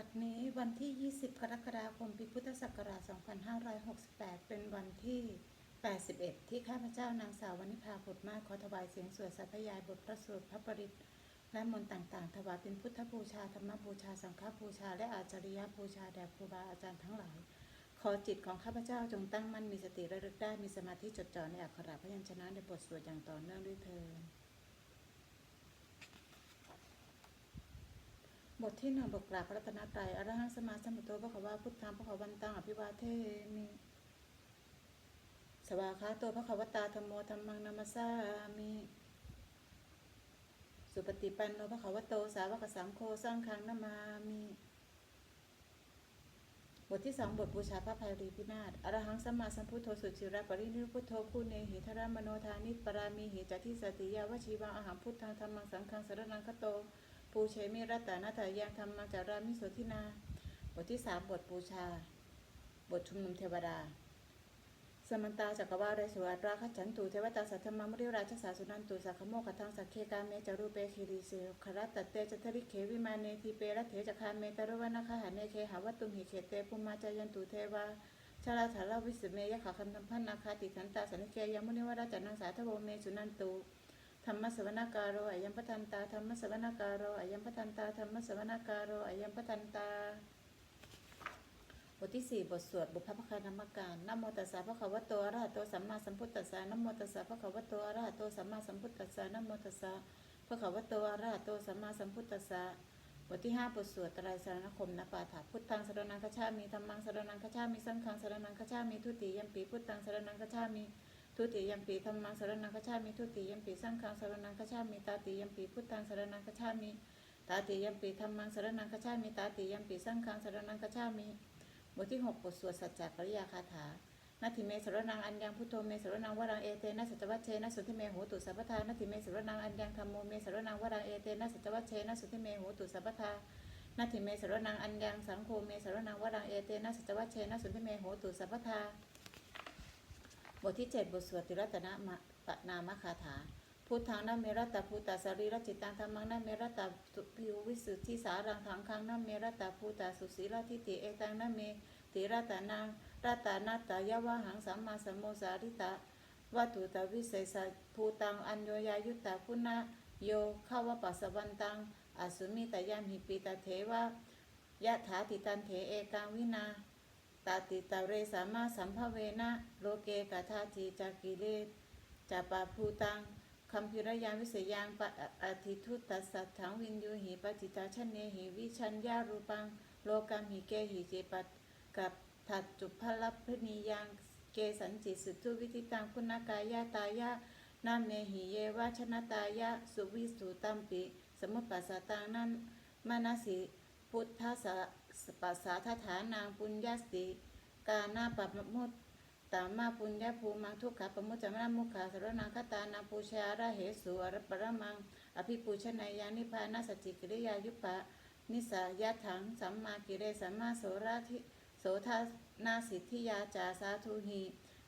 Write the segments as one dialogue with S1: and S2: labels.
S1: บัดนี้วันที่ 20 กรกฎาคมปีพุทธศักราช 2568 เป็นวันที่ 81 ที่ข้าพเจ้านางสาววณิภาผลมากขอถวายเสียงสวดสัพยายบทพระสวดพระปริตและมนต์ต่างๆ ถวายเป็นพุทธบูชา ธรรมบูชา สังฆบูชา และอาจาริยบูชา แด่ครูบาอาจารย์ทั้งหลาย ขอจิตของข้าพเจ้าจงตั้งมั่นมีสติระลึกได้มีสมาธิจดจ่อในอักขระพยัญชนะในบทสวดอย่างต่อเนื่องด้วยเทิน บทที่หนึ่งบทกราบพระรัตนตรัยอรหังสมาสมุทโธพระขวาพุทธังพระขวันตังอภิวาเทมิสวาคาโตพระขวตาธรรมโมธรรมังนามาสามิสุปฏิปันโนพระขวโตสาวกสังโฆสังฆังนามามิบทที่สองบทบูชาพระภัยรีพินาศอรหังสมมาสัมพุทโธสุจิระปรินิพุทโธคูเนหิธรามโนทานิปรามีหิจัติสติยาวชีวังอาหังพุทธังธรรมังสังฆังสรนังคโต ปูเชมิรัตตานาถายังธรรมจารามิโสทินา บทที่สามบทบูชา บทชุมนุมเทวดา สมันตาจักรวาเรสวัตราคัจฉันตุเทวตาสัทธมมริราชสาสุนันตุสักขโมกขทังสักเคกาเมจารุเปคิริเสครัตตเตจทริเขวิมาเนทีเปรเถจคาเมตรวนาคหาเนเคหาวัตุมหิเขเตปุมาจายันตุเทวาชาลาถาลาวิสเมยะขาคันธัมพันนาคาติขันตาสันเกยมุนิวราจนังสาทโวเมสุนันตุ ธรรมสวนาการโรอายัมปทันตาธรรมสวนาการโรอายัมปทันตาธรรมสวนาการโรอายัมปทันตา บทที่สี่บทสวดบุพพคานามการนโมตัสสะภะคะวะโตอระหะโตสัมมาสัมพุทธัสสะนโมตัสสะภะคะวะโตอระหะโตสัมมาสัมพุทธัสสะนโมตัสสะภะคะวะโตอระหะโตสัมมาสัมพุทธัสสะบทที่ห้าบทสวดตรายสรณคมนปาถาพุทธังสรนังคชามีธรรมังสรนังคชามีสังฆังสรนังคชามีทุติยัมปีพุทธังสรนังคชามี ทุติยมปีธรรมังสารนังคชามีทุติยมปีสังฆังสารนังคชามีตาติยมปีพุทธังสารนังคชามีตาติยมปีธรรมังสารนังคชามีตาติยมปีสังฆังสารนังคชามีบทที่หกบทสวดสัจจกริยาคาถานาทิเมสรนังอัญญังพุทโธเมสรนังวรังเอเตนะสัจวัชเชนะสุทธิเมโหตุสัพพทานาทิเมสรนังอัญญังธรรมโมเมสรนังวรังเอเตนะสัจวัชเชนะสุทธิเมโหตุสัพพทานาทิเมสรนังอัญญังสังโฆเมสรนังวรังเอเตนะสัจวัชเชนะสุทธิเมโหตุสัพพทา บทที่เจ็ดบทสวดติรัตนะปะนามคาถา พุทธังนะเมรัตตาภูตาสรีรจิตตังธรรมังนะเมรัตตาพิววิสุทธิสารังถังคังนะเมรัตตาภูตาสุสีรทิติเอตังนะเมติรัตนังรัตนาตายาวะหังสัมมาสัมโมสาริตาวัตุตาวิเศษภูตังอัญโยยายุตตาพุนะโยข้าวปัสสวันตังอสุมิตายามหิปิตาเทวะยะถาติตันเถเอกังวินา ตาติตาเรสามาสัมภเวนะโลเกกาธาทีจากิเลสจาปาภูตังคัมพิรยาวิเศยังปะอาทิทุตัสสัทถังวินยูหิปจิตาชนเนหิวิชัญญารูปัง โลกัมหิเกหิเจปัตกับถัดจุพลพนิยังเกสันจิสุทุวิธิตังคุณากายาตายะนาเมหิเยวาชนะตายะสุวิสุตัมปิ สมุปปัสสตังนั้นมานาสิพุทธะ ปัสสาทฐานางปุญญาสติกานาปะมุตตามาปุญญาภูมังทุกขะปมุจจามนามุขาสรนังคตานาปูชาระเหสุอรปรมัง อภิปูชนายานิพานาสจิกิริยายุปะ นิสายาถังสัมมากิเรสัมมาโสราธิโสทานาสิทธิยาจาสาธุหี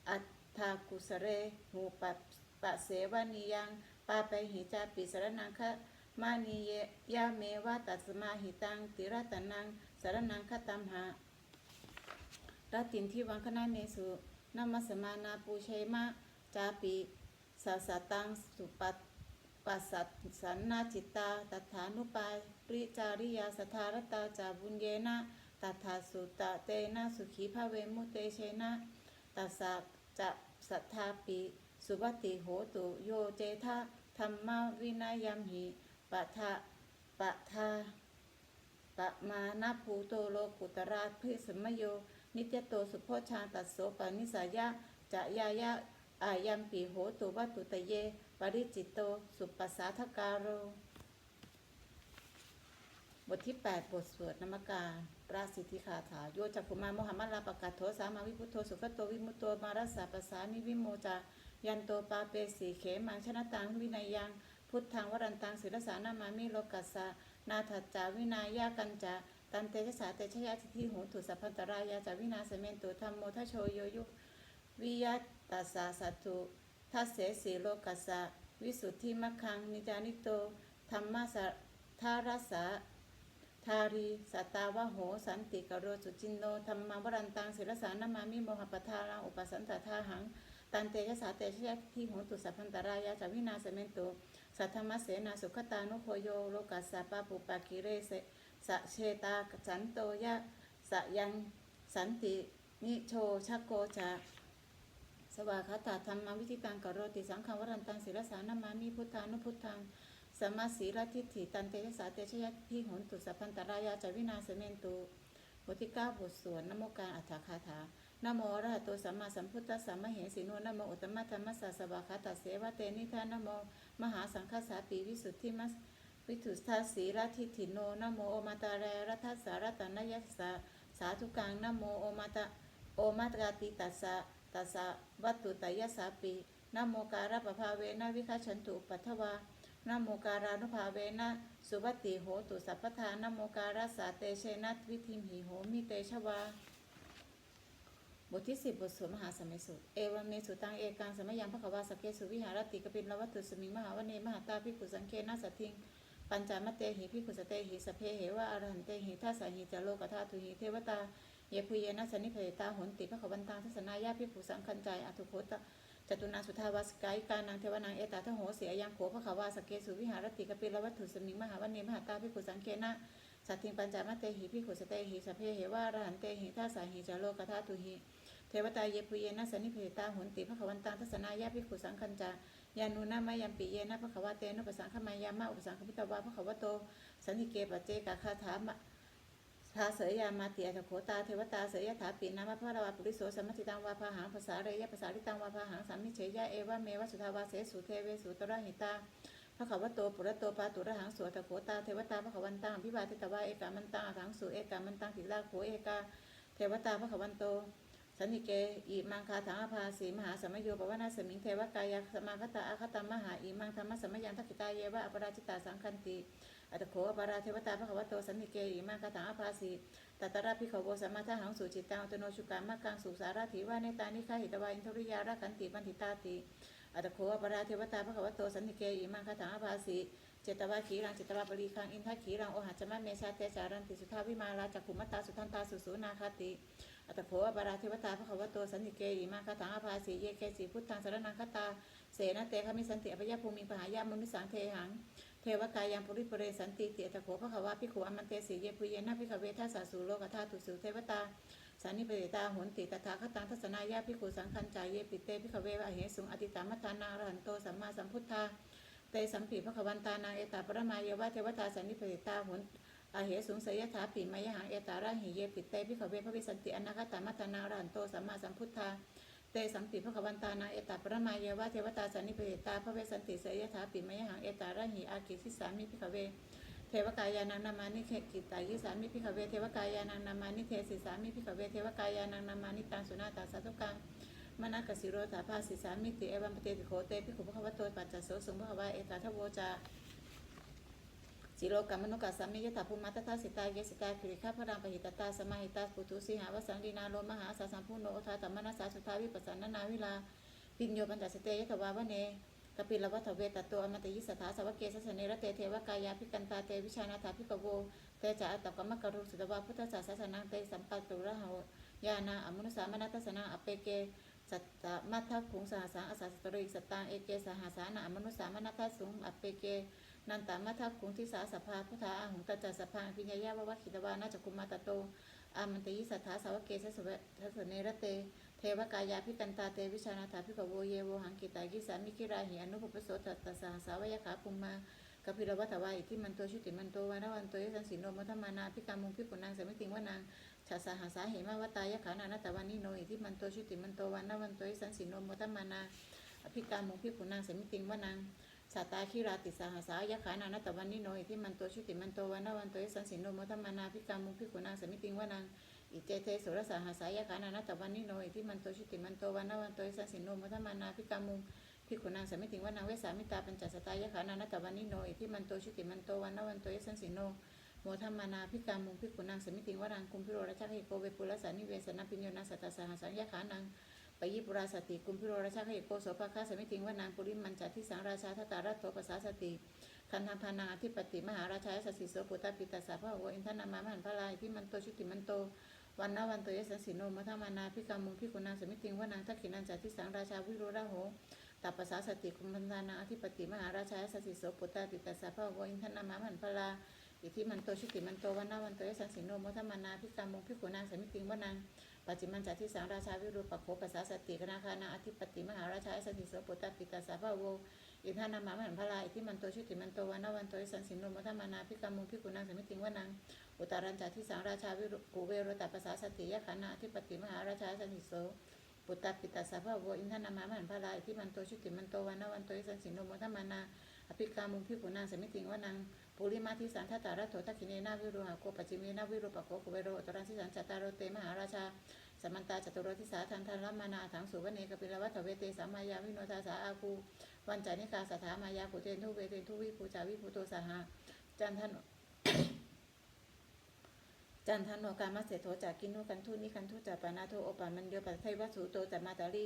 S1: อัตถากุสเรหูปปะเสวานิยัง ปาไปหิจาปิสรนังคะมานีเยยาเมวะตัสมาหิตังติรัตนัง สารนังคตัมหะรัตินที่วังคณะเนสุนามัสมานาปูเชมะจาปิสาสตังสุปัตปัสสัตสันนาจิตตาตถานุปายปริจาริยาสทารตาจาบุญเยนะตถาสุตะเตนะสุขีภาเวมุเตเชนะตัสสะจะสัทธาปิ สุวัติโหตุโยเจทะธรรมวินัยยัมหิปะทะปะทา มานาภูโตโลกุตราพิสมโย นิจโตสุโพชาตัสโสปานิสายะจะยายะอายัมปีโหตุวัตุตเย ปริจิตโต สุปัสสาทการโร บทที่ 8 บทสวดนมการราสิทธิคาถา โยจักขุมาโมหัมมัลลาปะกาศโทสามาวิพุทโธสุขโตวิมุตโตมารัสสะปะสสานิวิโมจายันโตปาเปสีเขมังชนะตังวินัยยัง พุทธังวรันตังศิรสานามามิโลกัสสะ นาถัจจาวินายากันจาตันเตชะสาเตชะยะทิทิโหตุสัพพันตรายาจาวินาสเมนตุธรรมโมทโชโยยุวิยัตตัสสะสัตตุทัสเสสีโลกัสสะวิสุทธิมัคคังนิจานิโตธรรมะสะทารัสะทารีสตาวะโหสันติกโรสุจินโนธรรมาวรันตังศิรสานามามิโมหปทารังอุปสันตทาหัง ตันเตยะสาเตชยะทิโหตุสัพพันตรายาจาวินาสเมนตุ สัทธมัสเสนาสุขตานุโคโยโลกัสสะปะปุปะกิเรเสสะเชตาสันโตยะสะยังสันตินิโชชักโกจาสวากาตาธรรมวิธิตังกโรติสังฆวรันตังศิรสานามามิพุทธานุพุทธังสมมาสีรทิฏฐิตันเตชะสาเตชยะทิโหนตุสัพพันตรายาจวินาสเมนตุบทที่เก้าบทสวดนโมการอัฏฐคาถา นโมอระหะโตสัมมาสัมพุทธัสสะมะเหสีโนนโมอุตตมะธรรมสสะสวากขาตาเสวะเตนิทานโมมหาสังฆสาปีวิสุทธิมัสวิทุสทาสีรทิฏฐิโนนโมโอมาตาเรรัตถสารตนยัสสะสาธุกังนโมโอมาตาโอมัตกาติตัสสะตัสสะวัตตุตยสาปินโมการะปภาเวนะวิคัชันตุปัทวานโมการานุภาเวนะสุวัติโหตุสัพพทานโมการะสาเตเชนะวิธิมหิโหมิเตชวา บทที่สิบบทสวดมหาสมัยสุตเอวเมสุตังเอกังสมัยยังพระขวาสกเกสุวิหารติกปินลวัตถุสมิงมหาวเนมหาตาภิขุสังเคนะสัตทิง ปัญจามเตหิภิขุสเตหิสเพเหวะอรหันเตหิทัสสะหิจโลกธาตุหิเทวตาเยปุเยนะสนิเพตาหนติพระขวันตังทัศนายาพิภูสังคันใจอัตุโคตจตุนาสุทาวาสกายการนังเทวนังเอตาทโหเสียยังโขพระขวาสเกสุวิหารติกปิลวัตถุสมิงมหาวันเนมหาตาพิภูสังเคนะสัตถิงปัญจามเตหิพิภูสเตหิสเพเหวะอรหันเตหิทัสสหิจโลกธาตุหิ เทวตาเยปุเยนะสนิเพตาหุนติพระขวันตังทัศนายาพิภูสังคันจายานุนามายัมปิเยนะพระขวาเตนุปสังขมายามาอุปสังขมิตวาพระขวโตสันนิเกปเจกาคาถามะทาเสยยามาเตียตโขตาเทวตาเสยยถาปีนามาพระราวาปุริโสสัมมติตังวาพาหังภาษาเรยะภาษาลิตังวาพาหังสามิเฉยยะเอวะเมวะสุทาวาเสสุเทเวสุตระหิตาพระขวัตโตปุระโตปาตุระหังสวตโขตาเทวตาพระขวันตังพิบาทิตวาเอกามันตังอังสุเอกามันตังติลาโขเอกาเทวตาพระขวันโต สันนิเกอิมังคาถังอภาสีมหาสมโยปวนาสมิงเทวกายสมาคตาอาคตามหาอิมังธรรมสมยังทักขิตาเยวะอปราจิตาสังคันติอัตโขอปราเทวตาพระขวโตสันนิเกอิมังคาถังอภาสีตัตระพิขโวสมาทหังสุจิตตังอัตโนชุกามากังสุสาราถิวาเนตานิฆาหิตวาอินทริยารักันติบันทิตาติอัตโคอปราเทวตาพระขวโตสันนิเกอิมังคาถังอภาสี จตวาขีรังเจตวาปรีคังอินทขีรังโอหัจมะเมชาเตจารันติสุทาวิมาลาจักขุมตตาสุทันตาสุสูนาคติอัตโคอปราเทวตาพระขวโตสันนิเกอิมังคาถังอภาสีเยเคสีพุทธังสารนังคตาเสนะเตคมิสันติอภยภูมิปหายามนุสังเทหังเทวกายังปุริปเรสันติเตตะโขพระขวาพิขุอมันเตสีเยปุเยนะพิขเวทัสสะสุโลกธาตุสุเทวตาสานิปเดตาโหนติตถาคตังทัศนายาพิขุสังคัญจายเยปิเตพิขเววะเหสุงอติตามัทานาอรหันโตสัมมาสัมพุทธา เตสัมปีพระขวันตานางเอตาปรมาเยวะเทวตาสานิปเดตาโหนอาเหสุงเสยถาปีมายหังเอตาระหิเยปิเตพิขเวพระวิสันติอนาคตามัทานารันโตสัมมาสัมพุทธาเตสัมปีพระขวันตานาเอตาปรมาเยวะเทวตาสันนิปเดตาพระเวสสันติเสยถาปิมายหังเอตาระหิอากิสิสามิพิขเวเทวกายานังนามานิเขกิตายิสามิพิขเวเทวกายานังนามานิเทสิสามิพิขเวเทวกายานังนามานิตังสุนาตาสาธุกัง มนักสิโรธาภาสิสามิติเอวัมปเตติโคเตพิขุพระขวโตปัจจโสสุงพระวาเอตาทโวจาจิโรกัมมนุกัสสามิยถาภูมัตตาสิตาเยสิตาคิริข้าพระรามปหิตตาสมาหิตาปุตุสีหาวสังลีนาโลมหาสาสัมพุโนโอทาตัมมนัสสาสุทาวิปัสสนานาวิลาปิญโยปัญจสเตยถวาวเนกปิลวัฏเวตตโตอมตยิสถาสวกเกสสเนระเตเทวกายาพิกันตาเตวิชานาถาพิกโวเตจาอัตตกรรมกรุสุตวาพุทธศาสนังเตสัมปัตตุระหยานาอมุนุสามนัตสนาอเปเก สัตตมัทธคุงสหสาอสัสตริสตังเอเกสหสานามนุสามนัตสุงอเปเกนันตามัทธคุงทิสาสภาพุทธาอาหุงตจัสภาปิญญายาววัคิตวานาจกุมาตโตอามันตยิสถาสาวเกสสเวทสเนรเต เทวกายาพิกันตาเตวิชานาถาพิกโวเยโวหังกิตากิสามิกิราหิอนุปปโสตัตสาสาวยขาภูมากพิรวัตวาอิทิมันโตชุติมันโตวานวันโตยสันสิโนมัทมานาพิกามุงพิปุนังสมิติงวานาง ชาสหาสาเหมาวตายขานานาตวันนิโนอิทิมันโตชุติมันโตวานนวันโตยสันสินโนมัทมานาอภิการมุงพิปุนังเสมิติงวานางสัตาคิราติสาหาสายขานานาตวันนิโนอิทิมันโตชุติมันโตวานนวันโตยสันสินโนมัทมานาพิการมุงพิปุนังเสมิติงวานางอิเจเทสุรสาหาสายขานานาตวันนิโนอิทิมันโตชุติมันโตวันนวันโตยสันสินโนมัทมานาพิการมุงพิกุนางสมิติงวานางเวสามิตาปัญจสตายขานานาตวันนิโนอิทิมันโตชุติมันโตวันนวันโตยสันสิโน โมทัมมานาพิการมุงพิกุนางสมิติงวานางคุมพิโรราชาหิโกเวปุรสานิเวสนาปิญโยนาสัตตาสหสัญญาขานังปยิปุราสติกุมพิโรราชาขยโกโสภาคาสมิติงวนางปุริมันจัตทิสังราชาทตารัตโตปสาสติคันธพานาธิปติมหาราชายสสิโสปุตตปิตาสาภะโวอินทนามามันพลายพิมันโตชุติมันโตวันนาวันโตยสันสิโนมัทมานาพิการมุงพิกุณาสมิติงวนางทักขินันจัตทิสังราชาวิโรราโหตัปปสาสติกุมพันธานาอธิปติมหาราชายสสิโสปุตตปิตาสาภะโวอินทนามามันพลา อิทิมันโตชุติมันโตวันนาวันโตยสันสิโนมัทมานาพิกามุงพิกุณางสมิติงวนางปัจจิมันจัตทิสังราชาวิรูปโขปัสสาสติคณาคานาอธิปติมหาราชาสติโสปุตตปิตาสาภาโวอินทานามามหันพลายที่มันโตชุติมันโตวันนาวันโตยสันสินโนมัทมานาพิกามุงพิกุณังสมิติงวนังอุตารัญจัตทิสังราชาวิรุกูเวโรตัปสาสติยะขานาอธิปติมหาราชาสติโสปุตตปิตาสาภาโวอินทานามามหันพลายที่มันโตชุติมันโตวันนวันโตยสันสินโนมัทมานาอภิกามุงพิกุณังสมิติงวนัง ปุริมาทิสันทัตตารัตโถทักขิเนนาวิรุหะโกปัจจิเมนาวิรุปโกกุเวโรตรันทิสันจัตตารโรเตมหาราชาสมันตาจตุรทิสาทันทันรัมมานาถังสุวเนกปิลวัฏเวเตสามายาวิโนทาสาอาคูวันจานิกาสถามายาปุเตนทุเวเตนทุวิภูจาวิภูโตสหาจันทันจันทันโนกามาเสโทจากกินโนกันทุนิคันทุจาปานาโทโอปามันโยปัตไทวัสุโตจัมาตาลี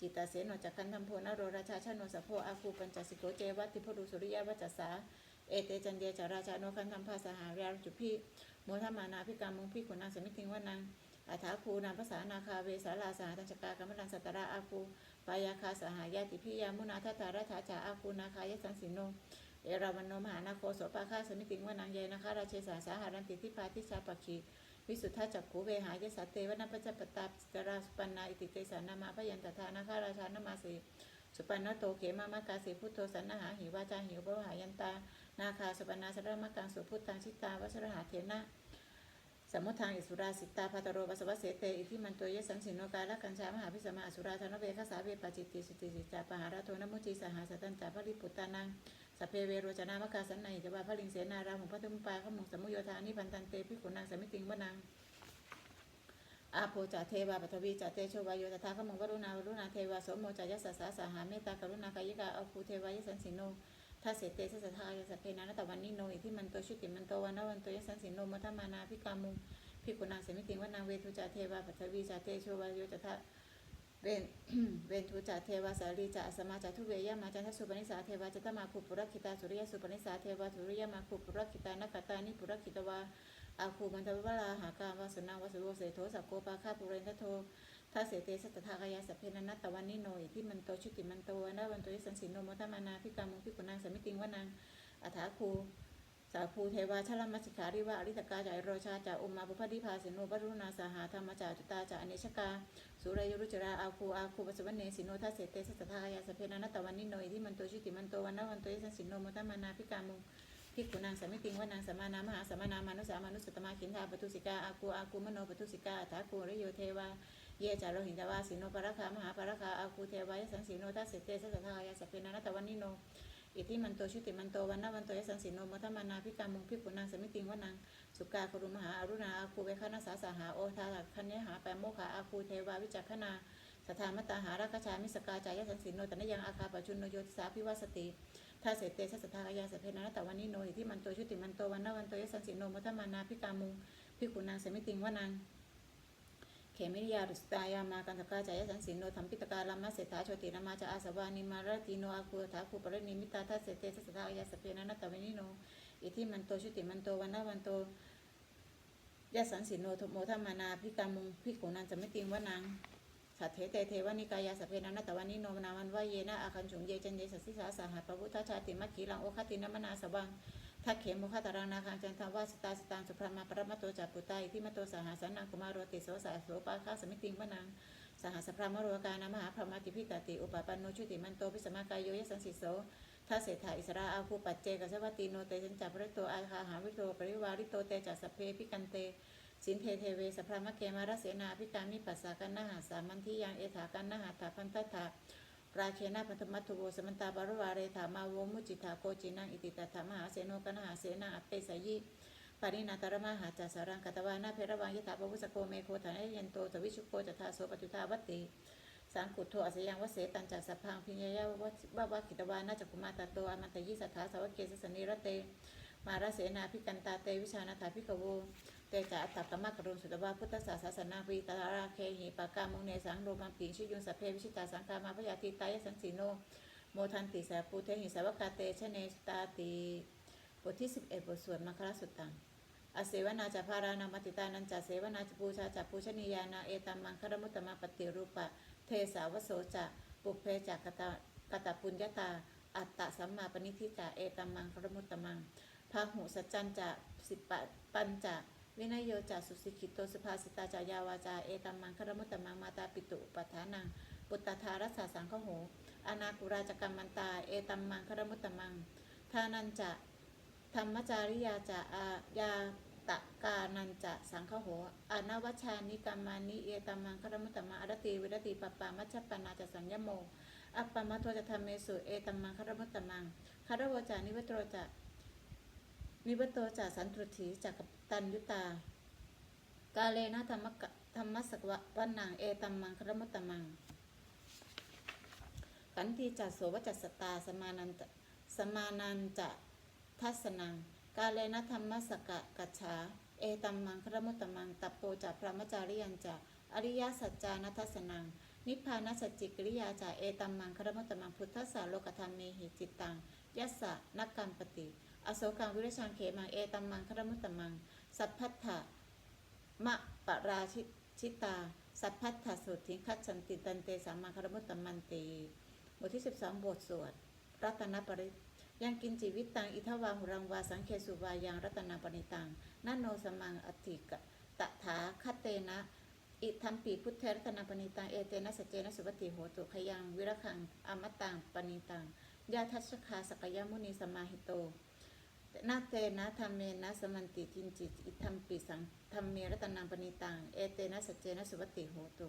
S1: จิตตาเสโนจากกันทัมโพนโรราชาชาโนสะโพอาคูปัญจสิโกเจวัติพดุสุริยวัจสา เอเตจันเดียจาราชาโนคันทัมภาสหาเรียจุพีโมทมานาพิกามุงพิขุนางสมิติงวานังอาถาคูนามภาษานาคาเวสาลาสาตัญชกากรรมลังสัตระอาคูปายาคาสหายาติพิยามุนาทัตตารัฐาจาอาคูนาคายสังสิโนเอราวันโนมหานาโคโสปาคาสมิติงวานางเยนะคะราเชสาสาหารันติทิพาทิชาปคีวิสุทธาจักขูเวหายสัตเตวนาปัจจปตาสตราสุปันนาอิติเตสานามาพยันตถานาคาราชานามาสี สุปันนโตเขมามากาสีพุทโธสันนาหาหิวาจาหิวบรหายันตา นาคาสุปันนาสรมกังสุพุทธังชิตาวัชรหาเทนะสมุทางอิสุราสิตาพัตโรปัสวะเสเตอิทิมันโตยสังสิโนกาละกัญชามหาพิสมาอสุราธนเวคสาเวปจิตติสุติสิจาปหาราโทนมุจิสหาสตันจาภริปุตตานังสเพเวโรจนามกาสันในจวาพระลิงเสนาราหุพัทุมปาขมุงสมุโยธานิพันตันเตพิขุนางสมิติงวนัง อาโพจาเทวาปัทวีจาเตโชวายโยตถาขมังวรุณาวรุณาเทวาสมโมจายสัสสาสหาเมตตากรุณากายิกาอาภูเทวายสันสิโนถ้าเสเตสัสทายสัพเพนานตวันนิโนอิทิมันโตชุติมันโตวันนวันโตยสันสิโนมัทมานาพิกามุงพิกุณาเสมิติงวนางเวทุจาเทวาปัทวีจาเตโชวาโยตถา เวนเวนทุจาเทวาสาลีจาสมาจาทุเวยมาจันทสุปนิสาเทวาจตมาภูปุรคิตาสุริยสุปนิสาเทวาสุริยมาภูปุรคิตานักตานิปุรคิตวาอาคูมันทวราหากาวาสนาวาสุโวเสโทสักโกปาคาปุเรนทโทถ้าเสเตสัตถากายาสัพเพนันตะวันนิโนอิที่มันโตชุติมันโตวันนวันโตยสันสิโนมทมานาพิกามุพิกุณางสมิติงวนางอัฐาคูาภูเทวาชลมัสสิขาริวะอริตกาจายโรชาจาอุมมาบุพดิภาสิโนบรุณาสหาธรรมจาจุตาจาอเนชกา สุรยุรุจราอาคูอาคูปสวเนสิโนทัสเสเตสัตถายาสเพนานัตตวันนิโนอิทิมันโตชิติมันโตวันนวันโตยสันสินโนมุตมานาพิกามุพิกุนางสมิติงวนางสมานามหาสมานามานุสามานุสตมาขินทาปตุสิกาอาคูอาคูมโนปตุสิกาอัฏฐาคูริโยเทวาเยจาโรหิตวาสิโนปรคามหาปรคาอาคูเทวายสังสิโนทัสเสเตสัตถายาสเพนานัตตวันนิโน อิทิมันโตชุติมันโตวันนาวันโตยสันสิโนมัทมานาพิกามุงพิกุนางสมิติงวนังสุกาครุมหาอรุณาอาคูเวคณาสาสาหาโอทาคันเนหาแปมโมขาอาคูเทวาวิจักขนาสถามตาหาราคชามิสกาจายสันสินโนตนยังอาคาปจุนโนโยติสาพิวาสติถ้าเสเตสัสทากายาสเพนาตวันนิโนอิทิมันโตชุติมันโตวันนาวันโตยสันสิโนมัทมานาพิกามุงพิกุนางสมิติงวนัง เขมิริยารุสตายามากันตกาจายสันสินโนธรรมปิตกาลามาเสถาโชตินามาจาอาสวานิมารติโนอาคูถาคูปรินิมิตาทัสเสเตสัสทายาสเพนันตเวนิโนอิทิมันโตชุติมันโตวันนาวันโตยะสันสินโนทโมทมานาพิกามุงพิกุนันจะไม่ติงวนังสัทเทเตเทวานิกายาสเพนันตวันนิโนนาวันวายเยนะอาคันฉุงเยจันเยสัสสิสาสหัสปะพุทธชาติมัคคีลังโอคตินมนาสวัง ทักเขมุขตารังนาคังจันทวาสตาสตังสุพรมาปรมัตโตจัปุตตาอิทิมโตสหาสันนังกุมารโรติโสสะโสปาคาสมิติงวนังสหสพรามโรกานามหาพรหมติพิตติอุปปันโนชุติมันโตพิสมากายโยยสันสิโสทัสเสถาอิสราอาภูปัจเจกสวัตติโนเตจันจัปริโตอาคาหาวิโตปริวาริโตเตจัสสเพพิกันเตสินเทเทเวสพรามเกมารเสนาพิการมิปัสสากันนาหาสามันทิยังเอถากันนาหาถาพันตถา ราเคนะพันธมัตถุโวสมันตาบารวาเรธามาวมุจิตาโกจินังอิติตถามหาเสโนกนหาเสนาอัปเปสยิปารินาตารมหาจัสสารังกตวานาเพรวังยถาปวุสโกเมโคฐานเยนโตทวิชุโกจทาโสปจุทาวัตติสังกุโทอสยังวเสตันจักสพังพิญญายาวะวะกิตวานาจักุมาตโตอมันตยิสัทธาสาวเกสสนิรเต มาราเสนาพิกันตาเตวิชานาถาพิกโว เตจาอัตตกรรมกรุณสุตวาพุทธศาสนาปีตาราเคหิปากามุงเนสังโรมังปีชิยุงสพเพวิชิตาสังกามาพยาติตายสันสีโนโมทันติสาปูเทหิสาวกาเตชเนสตาติบทที่ 11 บทสวดมัคครสุตตังอเสวนาจะพารานามติตานันจะเสวนาจะปูชาจะปูชนียานาเอตัมมังคารมุตตมะปฏิรูปะ เทสาวโสจะปุเพจักกตากตปุญญาตา อัตตะสัมมาปณิทิจาเอตัมมังคารมุตตมังพาหุสัจจันจะสิปปัญจะ วินัยโยจะสุสิกิโตสุภาสิตาจายาวาจาเอตัมมังคารมุตตมังมาตาปิตุอุปทานังปุตตาธารัสสาสังคโหอนาคุราจกรรมันตา เอตัมมังคารมุตตมังทานันจะธรรมจาริยาจะอายาตะกานันจะสังคโหอนาวชานิกรรมานิเอตัมมังคารมุตตมังอรติวิรติปปามัชปนาจะสัญญโมอัปปมัทโทจะธรรมเมสุเอตัมมังคารมุตตมังคารวจานิวโตรจะ นิวโตจะสันตรุถีจักตันยุตา กาเลนะธรรมะธรรมสกวะวันนังเอตัมมังครมุตตมัง ขันทีจัสโสวจัสสตาสมานันจะสมานันจะทัสนัง กาเลนะธรรมสกะกัจฉาเอตัมมังครมุตตมัง ตัปโปจะพระมจาริยันจะอริยสัจจานัทัสนัง นิพพานสสจิกิริยาจะเอตัมมังครมุตตมังพุทธสาโลกธรรมเมหิจิตตังยัสสะนักกรรมปติ อโศกังวิริชังเขมังเอตัมมังครมุตตมัง สัพพัทธะมะปะราชิชิตา สัพพัทธสุทิงคัจฉันติตันเตสามังครมุตตมันเตบทที่12บทสวด รัตนปริยังกินจิวิตตังอิทวาหุรังวาสังเคสุวายังรัตนปณิตังนันโนสมังอธิกะตถาคตเตนะ อิทัมปีพุทธรัตนปณิตังเอเตนะสเจนะสุปฏิโหตุขยังวิรคังอมตังปณิตังยาทัชคาสกยมุนีสมาหิโต นาเตนะธรรมเมนะสมันติกินจิตอิทัมปีสังธรรมเมรัตนังปณิตัง เอเตนะสจเจนะสุปฏิโหตุ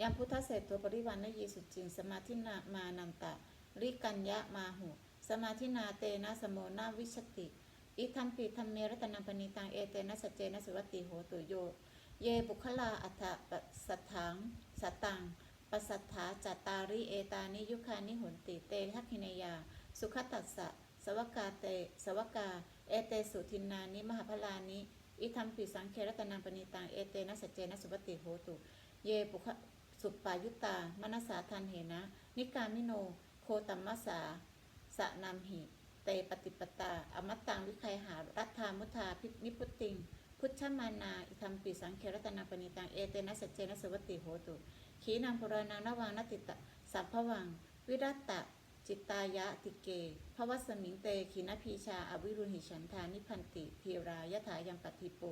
S1: ยามพุทธเศรษฐปริวันนยีสุจิง สมาธินามานันตะริกัญญะมาหุ สมาธินาเตนะสมโมนาวิชติ อิทัมปีธรรมเมรัตนังปณิตัง เอเตนะสัจเจนะสุวัติโหตุโย เยบุคลาอัฏฐปัสสัทถังสัตตังปัสสัทธาจัตตาริเอตานิยุคานิหุนติเตทักขินยา สุขตัสสะ สวกาเตสวกา เอเตสุทินนานิมหาพลานิอิทัมปีสังเครัตนังปณิตังเอเตนะสัจเจนะสุวัตติโหตุ เยปุคสุปายุตามนสาทันเหนะ นิกามิโน โคตัมมสาสะนามหิ เตปฏิปตา อมตตังวิคัยหารัฐามุทาพินิพุติง พุทธมานา อิทัมปิสังเครัตนาปณิตังเอเตนะสัจเจนะสวัตติโหตุ ขีนังปุรานังนวังนติตะสัพพวัง วิรัตตะ จิตตายะติเกภวสมิงเตขีนพีชาอวิรุณหิฉันทานิพันติพีรายถายังปัติโป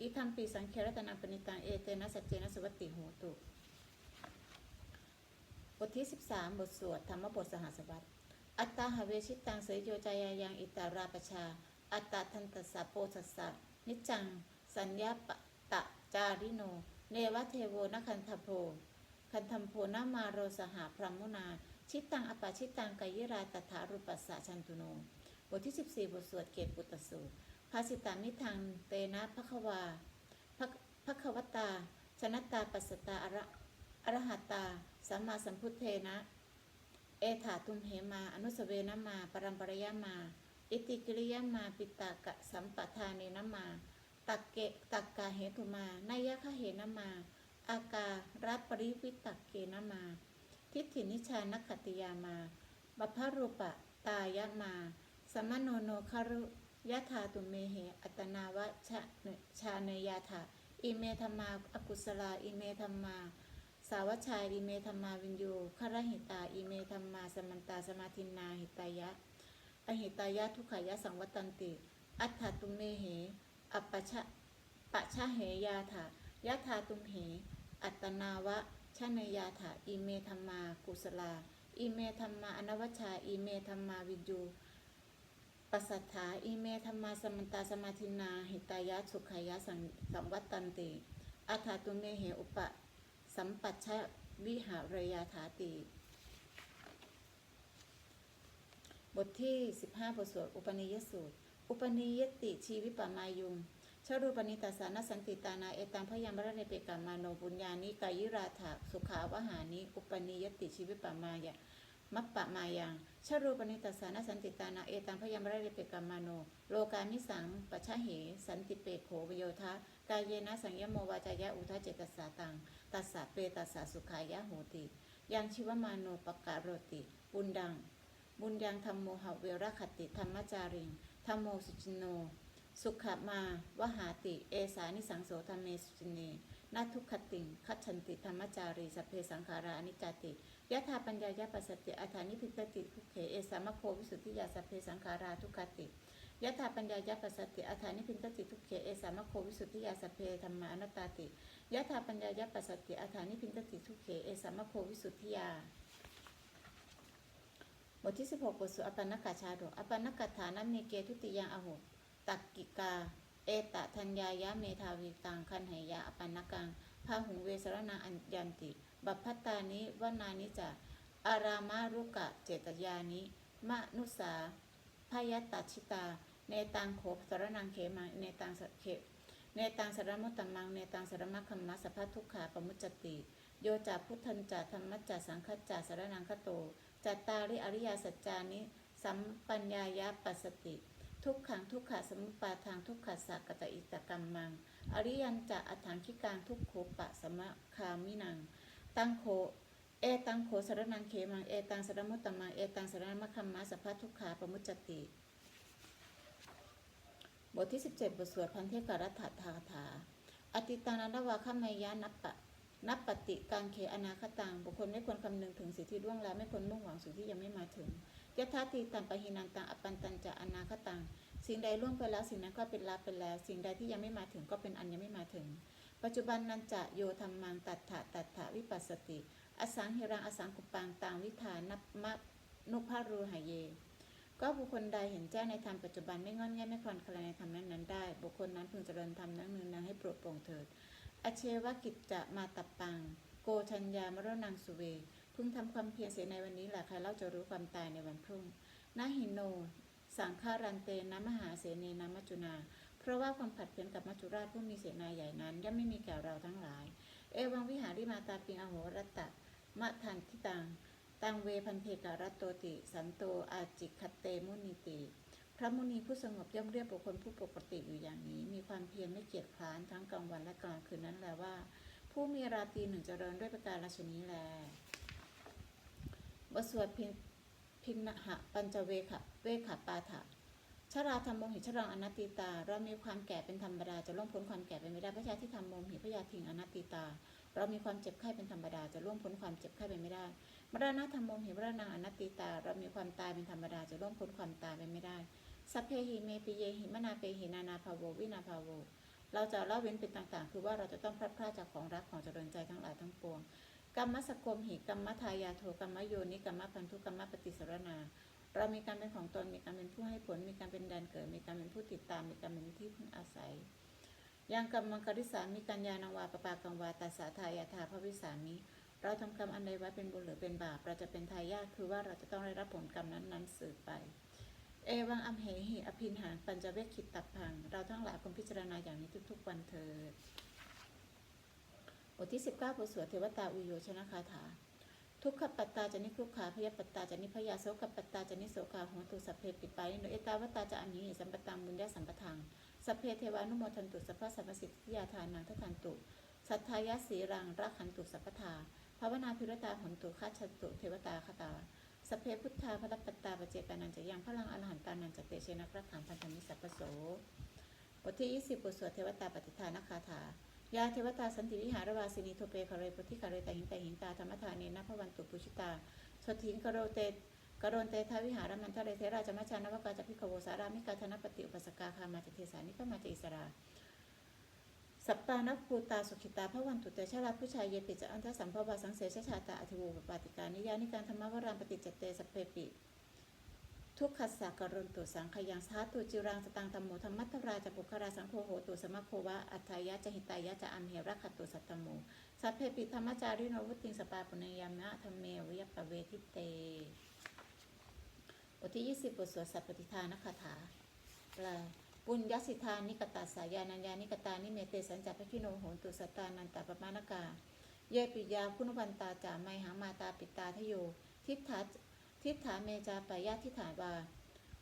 S1: อิทัมปีสังเครตนาปณิตังเอเตนะสัจเจนะสวัตติโหตุ บทที่ 13 บทสวดธรรมบทสหสวัตอัตตาหเวชิตังเสยโยจายายังอิตาราปชา อัตตาทันตสสะโพสสะนิจัง สัญญาปตะจาริโน เนวะเทโวนคันธโพคันธมโพนามาโรสหาพรหมุนา ชิตตังอปาชิตตังกายิราตถารุปัสสะชันตุโนบทที่ 14 บทสวดเกตปุตตสูตรภาสิตามิทังเตนะภควาภควตา ชนตตาปัสตาอระอรหัตตา สัมมาสัมพุทเทนะ เอถาตุมเหมา อนุสเวนะมา ปรัมปรยมา อิติกิริยมา ปิตากะสัมปทาเนนะมา ตักเกตักกาเหตุมานายะคะเหนะมา อาการับปริวิตักเกนะมา ทิฏฐินิชานคติยามา บัพพรูปะ ตายะมา สมโนโนคารุยะธาตุเมเห อัตนาวะชะชาเนยาถาอิเมธรรมาอกุศลา อิเมธรรมา สาวชายอิเมธรรมาวินโยคารหิตา อิเมธรรมา สมันตา สมาทินาหิตายะ อหิตายะทุขายะสังวัตันติ อัฏฐตุเมเห อัปปะชะปะชะเหยาถายะธาตุมเห อัตนาวะ ชนยาถาอิเมธรรมากุศลา อิเมธรรมาอนวัชชา อิเมธรรมาวินโยปัสสัทธาอิเมธรรมาสมันตาสมาทินา หิตายะสุขายะสังสังวัตตันติอัฏฐตุเมเหอุปะ สัมปัชชวิหารยาถาติ บทที่ 15 บทสวดอุปนิยสูตร อุปนิยติชีวิปปมายุง ชรูปนิตาสานสันติตานาเอตังพยามรเนเปกามาโนบุญญานิกายิราถาสุขาวหานิอุปนิยติชีวิปปมายะมัปปะมายังชรูปนิตาสานสันติตานาเอตังพยามระเรเปกามาโน โลกามิสังปชะเห สันติเปโขวโยทะกายเยนะสังยโมวาจายะอุทะเจตสสาตังตัสสะเปตัสสะสุขายะโหติยังชิวมาโนปกาโรติบุญดัง บุญยังธรรมโมหะเวรคติธรรมจาริงธรรมโมสุจินโน สุขมาวหาติ เอสานิสังโสธรรมเมสุจินเนาทุกขติงคัจฉันติธรรมจารีสเพสังขารานิจติยะถาปัญญายะปัสสติอัฏฐานิพิตติทุกเขเอสามะโควิสุทธิยาสเพสังขาราทุกขติยะถาปัญญายะปัสสติอัฏฐานิพิตติทุกเขเอสามะโควิสุทธิยาสเพธรรมานัตตาติยะถาปัญญายะปัสสติอัฏฐานิพิตติทุกเขเอสามะโควิสุทธิยาบทที่ 16บทสุอปันนกาชาดกอปันนกัฏฐานัมเนเกทุติยังอโห ตักกิกา เอตะทัญญายะเมธาวีตังคันไหยะอปันนกังพาหุงเวสรนาอัญยันติ บัพพตานิวนานิจะอารามารุกะเจตยานิ มะนุสาพยตตชิตา เนตังโขสรนังเขมังเนตังสเขเนตังสรมุตตมัง เนตังสรมัคคัมมัสสพพทุกขาปมุจจติ โยจาพุทธันจาธรรมจจาสังคัจจาสรนังคโตจัตตาริอริยสัจจานิ สัมปัญญายะปัสสติ ทุกขังทุกขะสมุปาทางทุกขะสักกตอิตกรรมมัง อริยันจะอัฏฐังคิกังทุกโขปะสมะคามินัง ตังโขเอตังโขสารนังเขมัง เอตังสารมุตตมัง เอตังสารมะคัมมาสภทุกขาปมุจจติ บทที่ 17 บทสวดพันเทกรัตถาถา อติตานันวาคมายานัปปะนับปฏิกังเคอนาคตังบุคคลไม่ควรคำนึงถึงสิ่งที่ล่วงแล้วไม่ควรมุ่งหวังสิ่งที่ยังไม่มาถึง ยะทาตีตัมปะหินันตังอปันตันจะอนาคตัง สิ่งใดล่วงไปแล้วสิ่งนั้นก็เป็นลาไปแล้ว สิ่งใดที่ยังไม่มาถึงก็เป็นอันยังไม่มาถึง ปัจจุบันนันจะโยธรรมังตัตถะตัตถะวิปัสสติ อสังเฮรังอสังกุปังต่างวิธานับมะนุภารูหายเย ก็บุคคลใดเห็นแจ้งในธรรมปัจจุบันไม่งอนแง่ไม่คลอนคลานในธรรมนั้นนั้นได้ บุคคลนั้นพึงเจริญธรรมนั้นนึงนั้นให้โปรดโปร่งเถิด อเชวกิจจะมาตับปัง โกชัญญามรนังสุเว พึงทำความเพียรเสียในวันนี้แหละใครเล่าจะรู้ความตายในวันพรุ่งนาหินโน สังฆารันเตนะมหาเสนีนามัจจุนา เพราะว่าความผัดเพี้ยนกับมัจจุราชผู้มีเสนาใหญ่นั้น ย่อมไม่มีแก่เราทั้งหลาย เอวังวิหาริมาตาปิงอโหรัตตะมะทันทิตัง ตังเวพันเพการัตโตติ สันโตอาจิคตเตมุนิติ พระมุนีผู้สงบย่อมเรียกบุคคลผู้ปกติอยู่อย่างนี้ มีความเพียรไม่เกียจคร้านทั้งกลางวันและกลางคืนนั้นแหละว่า ผู้มีราตรีหนึ่งเจริญด้วยประการราชนี้แล บสวดพินพินหะปัญจเวขะเวขะปาถะชราธรรมโมหิชรังอนัตติตา เรามีความแก่เป็นธรรมดาจะล่วงพ้นความแก่ไปไม่ได้พระชาที่ทำโมหิพยาทิงอนัตติตา เรามีความเจ็บไข้เป็นธรรมดาจะล่วงพ้นความเจ็บไข้ไปไม่ได้มรณะธรรมโมหิมรณะอนัตติตา เรามีความตายเป็นธรรมดาจะล่วงพ้นความตายไปไม่ได้สัพเพหิเมปิเยหิมนาเปหินานาภาโววินาภาโวเราจะละเว้นเป็นต่างๆ คือว่าเราจะต้องพลัดพรากจากของรักของเจริญใจทั้งหลายทั้งปวง กรรมสกมหิกรรมทายาโทกรรมโยนิกรรมพันธุกรรมปฏิสรณา เรามีการเป็นของตนมีการเป็นผู้ให้ผล มีการเป็นแดนเกิด มีการเป็นผู้ติดตาม มีการเป็นที่พึ่งอาศัยยังกรรมังคริสามีกัญญาณังวาปปากังวาตัสาทายาธาพระวิสามิเราทำกรรมอันใดไว้เป็นบุญหรือเป็นบาป เราจะเป็นทายาทคือว่าเราจะต้องได้รับผลกรรมนั้นๆสืบไป เอวังอัมเหหิอภินหารปัญจเวคขิตตับพัง เราทั้งหลายควรพิจารณาอย่างนี้ทุกๆวันเถิด ทที่ 19บทสวดเทวตาอุโยชนะคาถา ทุกขปัตตาจะนิทุกขาพยาปัตตาจะนิพยาโสกปัตตาจะนิโสกาหัวตุสัพเพปิปานิโนเอตาวตาจะอันนี้สัมปตังบุญญาสัมปทังสัพเพเทวานุโมทันตุสัพพะสัพพสิทธิยาทานังทัทันตุ สัทธายะสีรังรักขันตุสัพพทาภาวนาพิรตาหนตุฆาชันตุเทวตาคตาสัพเพพุทธาพระปัตตาปเจกานันจะยังพลังอรหันตานันจะเตเชนะพระขังพันธมิสัพพโสบทที่20บทสวดเทวตาปฏิทานคาถา ยาเทวตาสันติวิหารวาสินีโทเปคาเรปุธิคาเรตหิงแต่หิงตาธรรมทานีนพวันตุปุชิตาสถิงกโรเตกโรนเตทาวิหารมันทะเรเทราจมัชานวกาจพิขโวสารามิกาธนปฏิอุปสกาคามาจเทสานิก็มาจอิสราสัปปานภูตาสุขิตาพระวันตุเตชะลาผู้ชายเยปิจะอันทสัมภวาสังเสชชาตาอธิวูปปาติกานิยานิการธรรมวรามปฏิจเตสเพปิ ทุกขัสสะกรุณตุสังขยังสาตุจิรังสตังธรรมโมธรรมัตถราจะปุคราสังโฆโหตุสมะโควะอัฏฐายะจะหิตายะจะอัมเหรักขตุสัตตโมสัพเพปิธรรมจาริโนวุติงสปาปุเนยามะธรรมเมวิยปเวทิเตบทที่ 20บทสวดสัพปฏิทานคาถาแปลปุญญสิทานิกตาสายานัญญานิกตานิเมเตสัญจัปพิโนโหตุสตานันตปปานกา เยปิยาคุณวันตาจาไมหามาตาปิตาทโย ทิฏฐา ทิฏฐาเมจาปายาทิฏฐาวา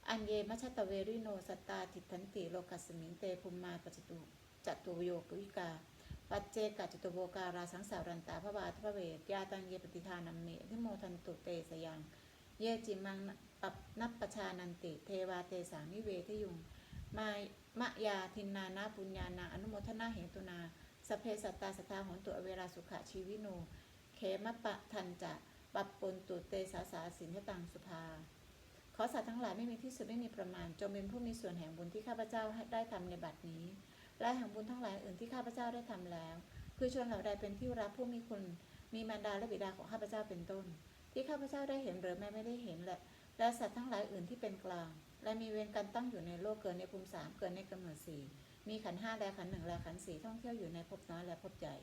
S1: อันเยมัชชตเวริโนสตตาทิทันติโลกัสมิงเตภุมมาปัจจตุจตุโยกวิกา ปัจเจกจตุโบการาสังสารันตาพระบาทพระเวทยาตังเยปฏิทานัมเมทิโมทันตุเตสยัง เยจิมังปับนับประชานันติ เทวาเตสานิเวทยุงมามะยาทินนานาปุญญานาอนุโมทนาเหตุนาสเพสัตตาสตาหนตุอเวราสุขะชีวิโน เขมะปะทันจะ ปัปปนตุเตสาสาสินทตังสุภา ขอสัตว์ทั้งหลายไม่มีที่สุดไม่มีประมาณ จงเป็นผู้มีส่วนแห่งบุญที่ข้าพเจ้าได้ทำในบัดนี้ และแห่งบุญทั้งหลายอื่นที่ข้าพเจ้าได้ทำแล้ว คือชนเหล่าใดเป็นที่รักผู้มีคุณ มีมารดาและบิดาของข้าพเจ้าเป็นต้น ที่ข้าพเจ้าได้เห็นหรือแม้ไม่ได้เห็นแหละ และสัตว์ทั้งหลายอื่นที่เป็นกลาง และมีเวรกันตั้งอยู่ในโลกเกิดในภูมิสามเกิดในกำเนิดสี่มีขันห้าและขันหนึ่งและขันสี่ท่องเที่ยวอยู่ในภพน้อยและภพใหญ่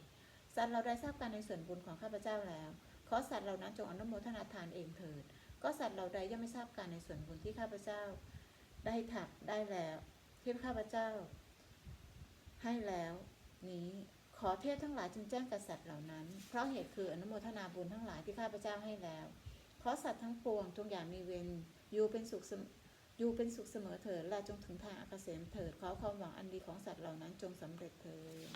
S1: สัตว์เราได้ทราบการในส่วนบุญของข้าพเจ้าแล้ว ขอสัตว์เหล่านั้นจงอนุโมทนาทานเองเถิด ก็สัตว์เหล่าใดย่อมไม่ทราบการในส่วนบุญที่ข้าพเจ้า ได้ถักได้แล้วที่ข้าพเจ้า ให้แล้วนี้ขอเทพทั้งหลายจึงแจ้งกับสัตว์เหล่านั้น เพราะเหตุคืออนุโมทนาบุญทั้งหลายที่ข้าพเจ้าให้แล้วขอสัตว์ทั้งปวงจงอย่ามีเวรอยู่เป็นสุขเสมอยู่เป็นสุขเสมอเถิดและจงถึงทางอักเกษมเถิดขอความหวังอันดีของสัตว์เหล่านั้นจงสำเร็จเถิด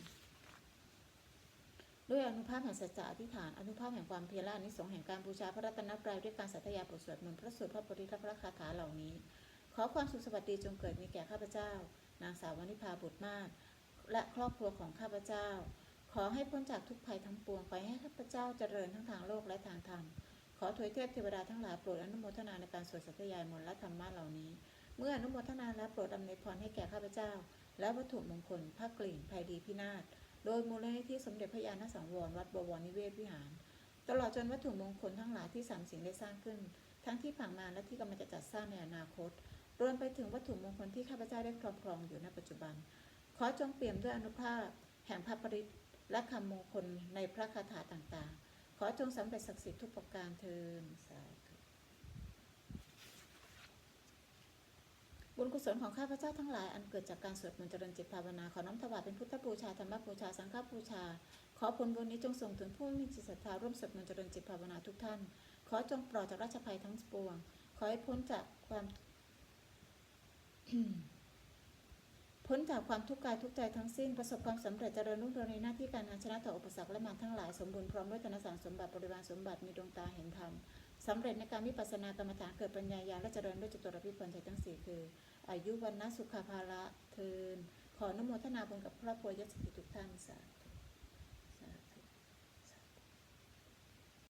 S1: ด้วยอนุภาพแห่งสัจจะอธิษฐานอนุภาพแห่งความเพียรและอานิสงส์แห่งการบูชาพระรัตนตรัยด้วยการสัตยาบทสวดมนต์พระสูตรพระปริทัพพระคาถาเหล่านี้ ขอความสุขสวัสดีจงเกิดมีแก่ข้าพเจ้า นางสาววนิพาบุตรมาศและครอบครัวของข้าพเจ้า ขอให้พ้นจากทุกภัยทั้งปวงขอให้ข้าพเจ้าเจริญทั้งทางโลกและทางธรรมขอถวยเทพเทวดาทั้งหลายโปรดอนุโมทนาในการสวดสัตยายมนต์และธรรมะเหล่านี้ เมื่ออนุโมทนาและโปรดอำนวยพรให้แก่ข้าพเจ้า และวัตถุมงคลผ้ากลิ่นภัยดีพินาศ โดยมูลนิธิสมเด็จพระยาณสังวรวัดบวรนิเวศวิหาร ตลอดจนวัตถุมงคลทั้งหลายที่สามสิ่งได้สร้างขึ้น ทั้งที่ผ่านมาและที่กำลังจะจัดสร้างในอนาคต รวมไปถึงวัตถุมงคลที่ข้าพเจ้าได้ครอบครองอยู่ณปัจจุบัน ขอจงเปี่ยมด้วยอนุภาพ แห่งพระปริตและคำมงคลในพระคาถาต่างๆ ขอจงสำเร็จศักดิ์สิทธิ์ทุกประการเทินสาธุ บุญกุศลของข้าพเจ้าทั้งหลายอันเกิดจากการสวดมนต์เจริญจิตภาวนาขอน้อมถวายเป็นพุทธบูชาธรรมบูชาสังฆบูชา ขอผลบุญนี้จงส่งถึงผู้มีจิตศรัทธาร่วมสวดมนต์เจริญจิตภาวนาทุกท่าน ขอจงปลอดจากราชภัยทั้งปวง ขอให้พ้นจากความพ้นจากความทุกข์กายทุกใจทั้งสิ้นประสบความสำเร็จเจริญรุ่งเรืองในหน้าที่การงานชนะต่ออุปสรรคและมารทั้งหลายสมบูรณ์พร้อมด้วยธนสังสมบัติบริวารสมบัติมีดวงตาเห็นธรรม สำเร็จในการวิปัสสนากรรมฐานเกิดปัญญาญาและเจริญด้วยจตุรพิพลใจทั้งสี่คือ อายุวันนะสุขภาระเทินขออนุโมทนาบุญกับครอบครัวยศติทุกท่านสาธุ